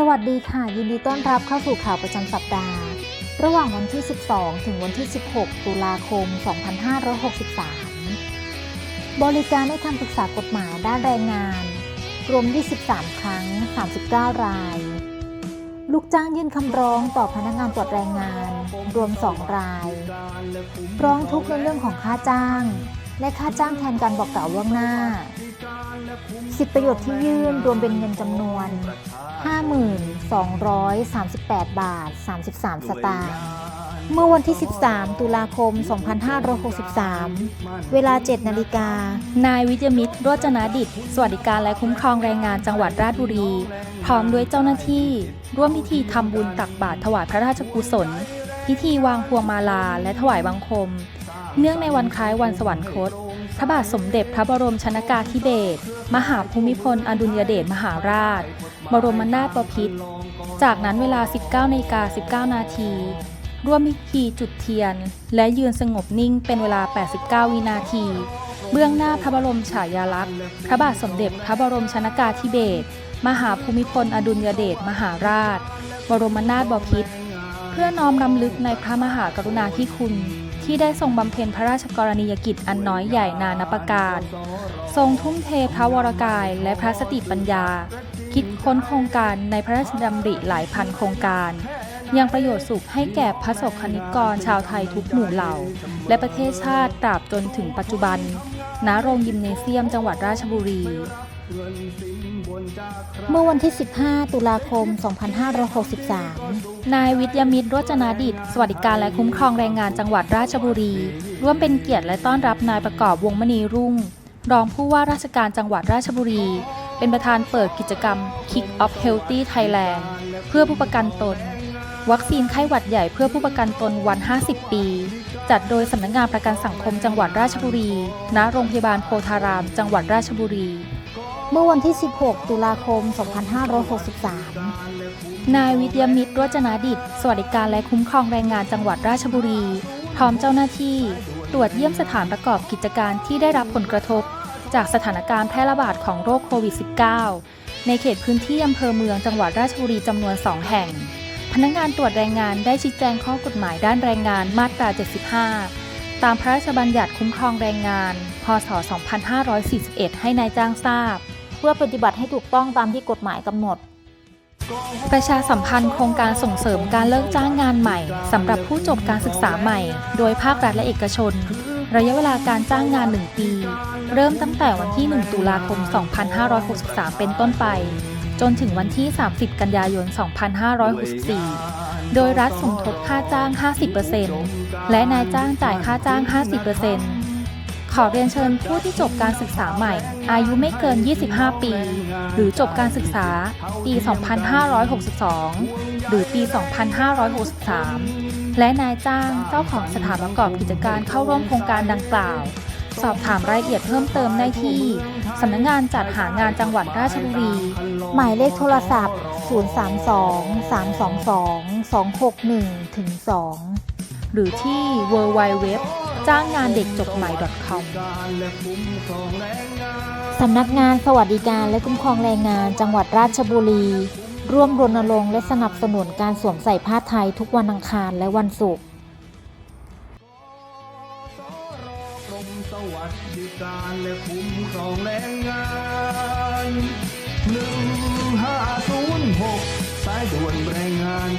สวัสดีค่ะ ยินดีต้อนรับเข้าสู่ข่าวประจำสัปดาห์ ระหว่างวันที่ 12 ถึงวันที่ 16 ตุลาคม 2563 บริการให้คำปรึกษากฎหมายด้านแรงงาน รวม 23 ครั้ง 39 ราย ลูกจ้างยื่นคำร้องต่อพนักงานตรวจแรงงาน รวม 2 ราย ร้องทุกข์ในเรื่องของค่าจ้าง และค่าจ้างแทนการบอกกล่าวล่วงหน้าสิทธิประโยชน์ที่ยื่นรวมเป็นเงินจำนวน 5238 บาท 33 สตางค์ เมื่อวันที่ 13 ตุลาคม 2563 เวลา 7 นาฬิกา นายวิจยมิตรโรจนาดิต สวัสดิการและคุ้มครองแรงงานจังหวัดราชบุรี พร้อมด้วยเจ้าหน้าที่ ร่วมพิธีทำบุญตักบาตรถวายพระราชกุศล พิธีวางพวงมาลาและถวายบังคม เนื่องในวันคล้ายวันสวรรคต พระบาทสมเด็จพระบรมชนากาธิเบศรมหาภูมิพลอดุลยเดชมหาราช บรมนาถบพิตรจากนั้นเวลา 19นาฬิกา19 นาที ร่วมพิธีจุดเทียน และยืนสงบนิ่งเป็นเวลา 89 วินาที เบื้องหน้าพระบรมฉายาลักษณ์ พระบาทสมเด็จพระบรมชนากาธิเบศรมหาภูมิพลอดุลยเดชมหาราช บรมนาถบพิตรเพื่อน้อมรำลึกในพระมหากรุณาธิคุณ ที่ได้ทรงบำเพ็ญพระราชกรณียกิจอันน้อยใหญ่นานับประการ ทรงทุ่มเทพระวรกายและพระสติปัญญา คิดค้นโครงการในพระราชดำริหลายพันโครงการ ยังประโยชน์สุขให้แก่พระสงฆ์นิกรชาวไทยทุกหมู่เหล่า และประเทศชาติตราบจนถึงปัจจุบัน ณ โรงยิมเนเซียมจังหวัดราชบุรี เมื่อวันที่ 15 ตุลาคม 2563 นายวิทยามิตรรจนาดิต สวัสดิการและคุ้มครองแรงงานจังหวัดราชบุรี ร่วมเป็นเกียรติและต้อนรับนายประกอบวงมณีรุ่ง รองผู้ว่าราชการจังหวัดราชบุรี เป็นประธานเปิดกิจกรรม Kick Off Healthy Thailand เพื่อผู้ประกันตน วัคซีนไข้หวัดใหญ่เพื่อผู้ประกันตนวัน 50 ปี จัดโดยสำนักงานประกันสังคมจังหวัดราชบุรี ณ โรงพยาบาลโพธาราม จังหวัดราชบุรี เมื่อวันที่ 16 ตุลาคม 2563 นายวิทยามิตรรจนาดิต สวัสดิการและคุ้มครองแรงงานจังหวัดราชบุรี พร้อมเจ้าหน้าที่ ตรวจเยี่ยมสถานประกอบกิจการที่ได้รับผลกระทบ จากสถานการณ์แพร่ระบาดของโรคโควิด -19 ในเขตพื้นที่อำเภอเมืองจังหวัดราชบุรีจำนวน 2 แห่ง พนักงานตรวจแรงงานได้ชี้แจงข้อกฎหมายด้านแรงงานมาตรา 75ตามพระราชบัญญัติคุ้มครองแรงงาน พศ 2541 ให้นายจ้างทราบ เพื่อปฏิบัติให้ถูกต้องตามที่กฎหมายกำหนด ประชาสัมพันธ์โครงการส่งเสริมการเลิกจ้างงานใหม่สำหรับผู้จบการศึกษาใหม่ โดยภาครัฐและเอกชน ระยะเวลาการจ้างงาน 1 ปี เริ่มตั้งแต่วันที่ 1 ตุลาคม 2563 เป็นต้นไป จนถึงวันที่ 30 กันยายน 2564โดยรัฐสมทบค่าจ้าง 50%และนายจ้างจ่ายค่าจ้าง 50% ขอเรียนเชิญผู้ที่จบการศึกษาใหม่ อายุไม่เกิน 25 ปี หรือจบการศึกษา ปี 2562 หรือปี 2563 และนายจ้างเจ้าของสถานประกอบกิจการเข้าร่วมโครงการดังกล่าว สอบถามรายละเอียดเพิ่มเติมได้ที่สำนักงานจัดหางานจังหวัดราชบุรี หมายเลขโทรศัพท์ 032 322 261-2 หรือที่ www จ้างงานเด็กจบใหม่ .com สำนักงานสวัสดิการและคุ้มครองแรงงานจังหวัดราชบุรี ร่วมรณรงค์และสนับสนุนการสวมใส่ผ้าไทยทุกวันอังคารและวันศุกร์กรมสวัสดิการและคุ้มครองแรงงาน1506สายด่วนแรงงาน